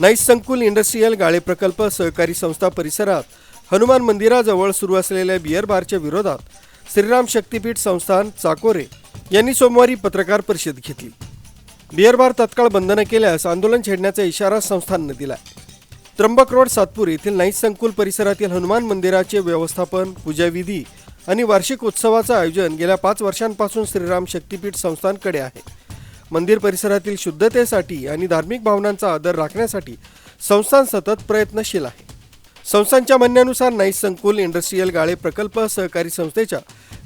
Nice संकुल industrial गाळे प्रकल्प सहकारी संस्था परिसरात हनुमान मंदिराजवळ सुरू असलेल्या बिअर बारच्या विरोधात श्रीराम शक्तीपीठ संस्थान चाकोरे यांनी सोमवारी पत्रकार परिषद घेतली. बिअर बार तत्काळ बंधनं केल्यास आंदोलन छेडण्याचा इशारा संस्थाननं दिला त्र्यंबक रोड सातपूर येथील नाईस संकुल परिसरातील हनुमान मंदिराचे व्यवस्थापन पूजाविधी आणि वार्षिक उत्सवाचं आयोजन गेल्या पाच वर्षांपासून श्रीराम शक्तीपीठ संस्थानकडे आहे. मंदिर परिसरातील शुद्धतेसाठी आणि धार्मिक भावनांचा आदर राखण्यासाठी संस्थान सतत प्रयत्नशील आहे. संस्थांच्या म्हणण्यानुसार नाईस संकुल इंडस्ट्रीयल गाळे प्रकल्प सहकारी संस्थेच्या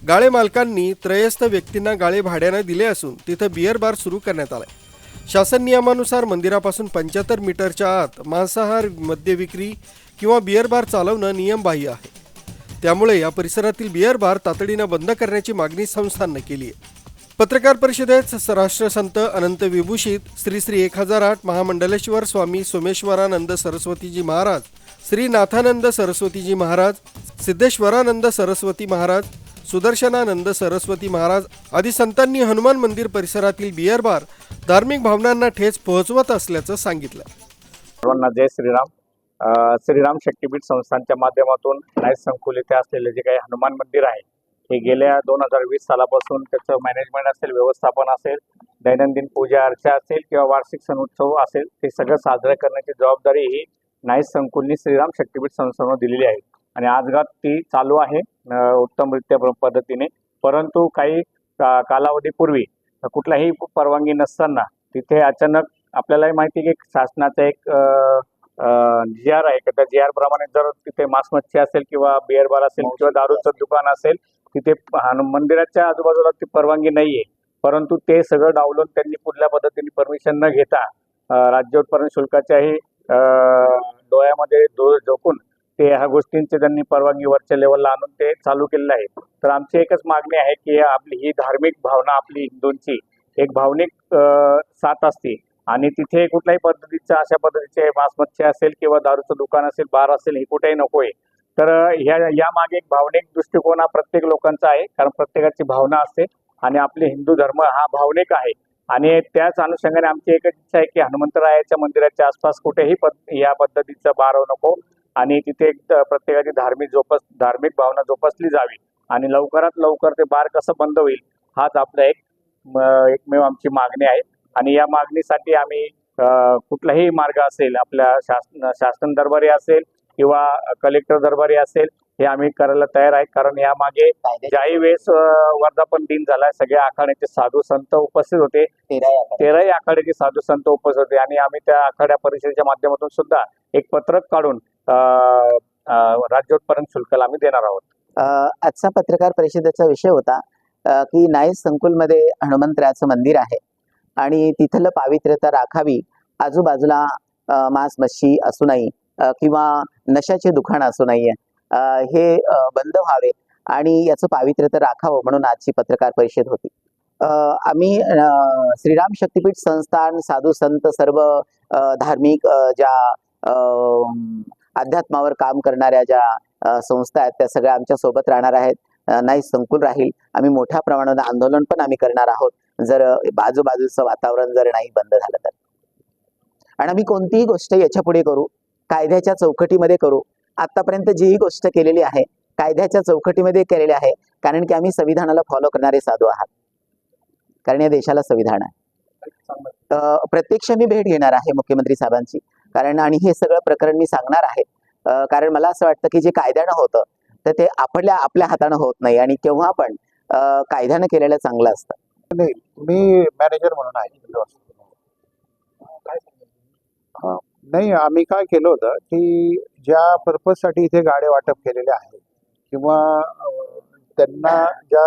गाळे मालकांनी त्रयस्थ व्यक्तींना गाळे भाड्यानं दिले असून तिथं बिअर बार सुरू करण्यात आलाय. शासन नियमानुसार मंदिरापासून पंच्याहत्तर मीटरच्या आत मांसाहार मद्य विक्री किंवा बिअर बार चालवणं नियमबाह्य आहे. त्यामुळे या परिसरातील बिअर बार तातडीनं बंद करण्याची मागणी संस्थांनं केली आहे. पत्रकार परिषदेत राष्ट्र राष्ट्रसंत अनंत विभूषित श्री श्री एक हजार आठ महामंडलेश्वर स्वामी सोमेश्वरानंद सरस्वतीजी महाराज श्री नाथानंद सरस्वतीजी महाराज सिद्धेश्वरानंद सरस्वती महाराज सुदर्शनानंद सरस्वती महाराज आदी संतांनी हनुमान मंदिर परिसरातील बिअर बार धार्मिक भावनांना ठेच पोहोचवत असल्याचं सांगितलं. सर्वांना जय श्रीराम. श्रीराम शक्तीपीठ संस्थांच्या माध्यमातून नाईस संकुल इथे असलेले जे काही हनुमान मंदिर आहे हे गेल्या दोन हजार वीस सालापासून त्याचं मॅनेजमेंट असेल व्यवस्थापन असेल दैनंदिन पूजा अर्चा असेल किंवा वार्षिक सण उत्सव असेल ते सगळं साजरं करण्याची जबाबदारी ही नाईस संकुलनी श्रीराम शक्तीपीठ संस्थांवर दिलेली आहे. आणि आजगात ती चालू आहे उत्तमरित्या पद्धतीने. परंतु काही का- कालावधीपूर्वी कुठलाही परवानगी नसताना तिथे अचानक आपल्यालाही माहिती आहे की शासनाचा एक जी आर आहे त्या जी आर प्रमाणे जर तिथे मांस मच्छी असेल किंवा बिअर बार असेल किंवा दारूचं दुकान असेल तिथे मंदिराच्या आजूबाजूला ती परवानगी नाहीये. परंतु ते सगळं डावलून त्यांनी कुठल्या पद्धतीने परमिशन न घेता राज्य उत्पादन शुल्काच्याही डोळ्यामध्ये झोकून ते ह्या गोष्टींचे त्यांनी परवानगी वरच्या लेवलला आणून ते चालू केलेलं आहे. तर आमची एकच मागणी आहे की आपली ही धार्मिक भावना आपली हिंदूंची एक भावनिक साथ असते. आणि तिथे कुठल्याही पद्धतीचं अशा पद्धतीचे मांस मच्छी असेल किंवा दारूचं दुकान असेल बार असेल हे कुठेही नकोय. तर ह्या यामागे एक भावनिक दृष्टिकोन हा प्रत्येक लोकांचा आहे. कारण प्रत्येकाची भावना असते आणि आपले हिंदू धर्म हा भावनिक आहे. आणि त्याच अनुषंगाने आमची एकच इच्छा आहे की हनुमंतरायाच्या मंदिराच्या आसपास कुठेही पद या पद्धतीचं बार नको आणि तिथे एक प्रत्येकाची धार्मिक जोपस धार्मिक भावना जोपासली जावी आणि लवकरात लवकर ते बार कसं बंद होईल हाच आपला एक म- एकमेव आमची मागणी आहे. आणि या मागणीसाठी आम्ही कुठलाही मार्ग असेल आपल्या शासन शासन दरबारी असेल किंवा कलेक्टर दरबारी असेल हे आम्ही करायला तयार आहे. कारण यामागे ज्याही वेळेस वर्धापन दिन झाला सगळ्या आखाड्याचे साधू संत उपस्थित होते. तेराही आखाड्याचे साधू संत उपस्थित होते. आणि आम्ही त्या आखाड्या परिषदेच्या माध्यमातून सुद्धा एक पत्रक काढून राज्योत्पादन शुल्काला आम्ही देणार आहोत. आजचा पत्रकार परिषदेचा विषय होता की नाईस संकुलमध्ये हनुमंतराचं मंदिर आहे. आणि तिथलं पावित्र्यता राखावी आजूबाजूला मांस मच्छी असू अ, किंवा नशाचे दुकान असू नाहीये हे बंद व्हावे आणि याचं पावित्र्यता राखावं म्हणून आजची पत्रकार परिषद होती. आम्ही श्रीराम शक्तीपीठ संस्थान साधू संत सर्व धार्मिक ज्या अध्यात्मावर काम करणाऱ्या ज्या संस्था आहेत त्या सगळ्या आमच्यासोबत राहणार आहेत. नाही संकुल राहील. आम्ही मोठ्या प्रमाणात आंदोलन पण आम्ही करणार आहोत. जर बाजूबाजूचं वातावरण जर नाही बंद झालं तर. आणि आम्ही कोणतीही गोष्ट याच्यापुढे करू कायद्याच्या चौकटीमध्ये करू. आतापर्यंत जीही गोष्ट केलेली आहे. कायद्याच्या चौकटीमध्ये केलेली आहे. कारण की आम्ही संविधानाला फॉलो करणारे साधू आहात. कारण या देशाला संविधान आहे. प्रत्यक्ष मी भेट घेणार आहे मुख्यमंत्री साहेबांची. कारण आणि हे सगळं प्रकरण मी सांगणार आहे. कारण मला असं वाटतं की जे कायद्यानं होतं तर ते आपल्या आपल्या हातानं होत नाही आणि केव्हा पण कायद्यानं केलेलं चांगलं असतं. तुम्ही मॅनेजर म्हणून आहे हिंदू हॉस्पिटलमध्ये. हा, नाही आम्ही काय केलं होतं की ज्या पर्पजसाठी इथे गाड्या वाटप केलेल्या आहेत किंवा त्यांना ज्या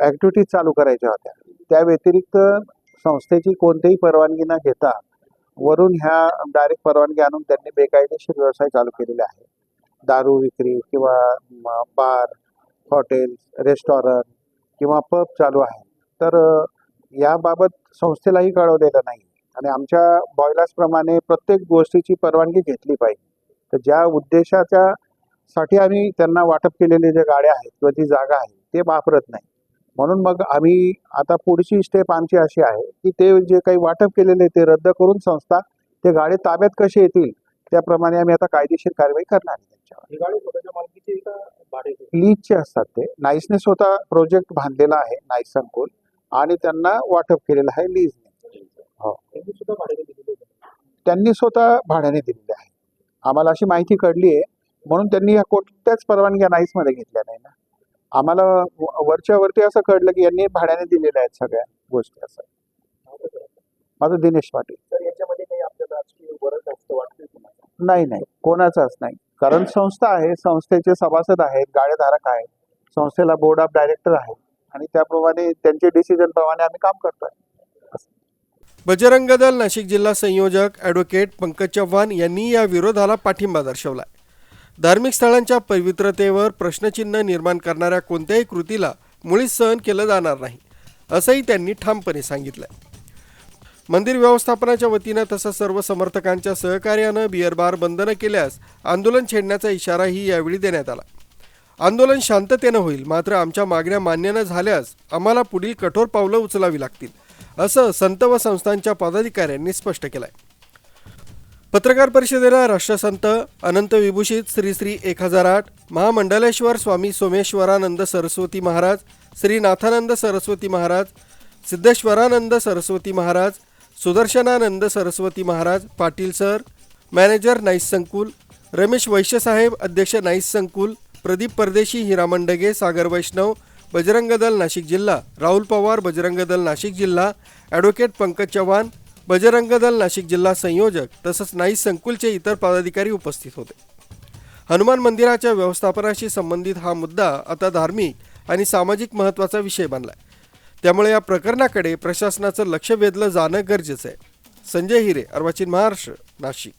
ॲक्टिव्हिटीज चालू करायच्या होत्या त्या व्यतिरिक्त संस्थेची कोणतीही परवानगी न घेता वरून ह्या डायरेक्ट परवानगी आणून त्यांनी बेकायदेशीर व्यवसाय चालू केलेले आहे दारू विक्री किंवा बार हॉटेल्स रेस्टॉरंट किंवा पब चालू आहे तर याबाबत संस्थेलाही कळवलेलं नाही. आणि आमच्या bylaws प्रमाणे प्रत्येक गोष्टीची परवानगी घेतली पाहिजे. तर ज्या उद्देशाच्या साठी आम्ही त्यांना वाटप केलेले जे गाड्या आहेत किंवा ती जागा आहे ते वापरत नाही. म्हणून मग आम्ही आता पुढची स्टेप आमची अशी आहे की ते जे काही वाटप केलेले ते रद्द करून संस्था ते गाडे ताब्यात कसे येतील त्याप्रमाणे आम्ही आता कायदेशीर कारवाई करणार आहे त्यांच्यावर. लीजचे असतात ते. नाईसने स्वतः प्रोजेक्ट बांधलेला आहे नाईस संकुल आणि त्यांना वाटप केलेलं आहे हो. त्यांनी स्वतः भाड्याने दिलेले आहे. आम्हाला अशी माहिती कळली आहे. म्हणून त्यांनी या कोणत्याच परवानग्या नाईसमध्ये घेतल्या नाही ना. आम्हाला वरच्या वरती असं कळलं की यांनी भाड्याने दिलेल्या आहेत सगळ्या गोष्टी असं. माझं दिनेश पाटील. नाही नाही. कोणाचाच नाही. कारण संस्था आहे. संस्थेचे सभासद आहेत. गाळेधारक आहेत. संस्थेला बोर्ड ऑफ डायरेक्टर आहे आणि त्याप्रमाणे त्यांचे डिसिजन प्रमाणे आम्ही काम करतोय. बजरंग दल नाशिक जिल्हा संयोजक ॲडव्होकेट पंकज चव्हाण यांनी या विरोधाला पाठिंबा दर्शवलाय. धार्मिक स्थळांच्या पवित्रतेवर प्रश्नचिन्ह निर्माण करणाऱ्या कोणत्याही कृतीला मुळीच सहन केलं जाणार नाही असंही त्यांनी ठामपणे सांगितलंय. मंदिर व्यवस्थापनाच्या वतीनं तसंच सर्व समर्थकांच्या सहकार्यानं बिअरबार बंदनं केल्यास आंदोलन छेडण्याचा इशाराही यावेळी देण्यात आला. आंदोलन शांततेनं होईल मात्र आमच्या मागण्या मान्य न झाल्यास आम्हाला पुढील कठोर पावलं उचलावी लागतील. असं संत व संस्थांच्या पदाधिकाऱ्यांनी स्पष्ट केलंय. पत्रकार परिषदेला राष्ट्रसंत अनंत विभूषित श्री श्री एक हजार आठ महामंडलेश्वर Swami Someshwaranand Saraswati Maharaj Shri Nathanand Saraswati Maharaj Siddheshwaranand Saraswati Maharaj सुदर्शनानंद Saraswati Maharaj Patil sir manager nice संकुल रमेश वैश्यसाहेब अध्यक्ष नाईस संकुल प्रदीप परदेशी हिरा मंडगे सागर वैष्णव बजरंग दल नाशिक जिल्हा राहुल पवार बजरंग दल नाशिक जिल्हा ॲडव्होकेट पंकज चव्हाण बजरंग दल नाशिक जिल्हा संयोजक तसंच नाईस संकुलचे इतर पदाधिकारी उपस्थित होते. हनुमान मंदिराच्या व्यवस्थापनाशी संबंधित हा मुद्दा आता धार्मिक आणि सामाजिक महत्त्वाचा विषय बनला आहे त्यामुळे या प्रकरणाकडे प्रशासनाचं लक्ष वेधलं जाणं गरजेचं आहे. संजय हिरे अर्वाचीन महाराष्ट्र नाशिक.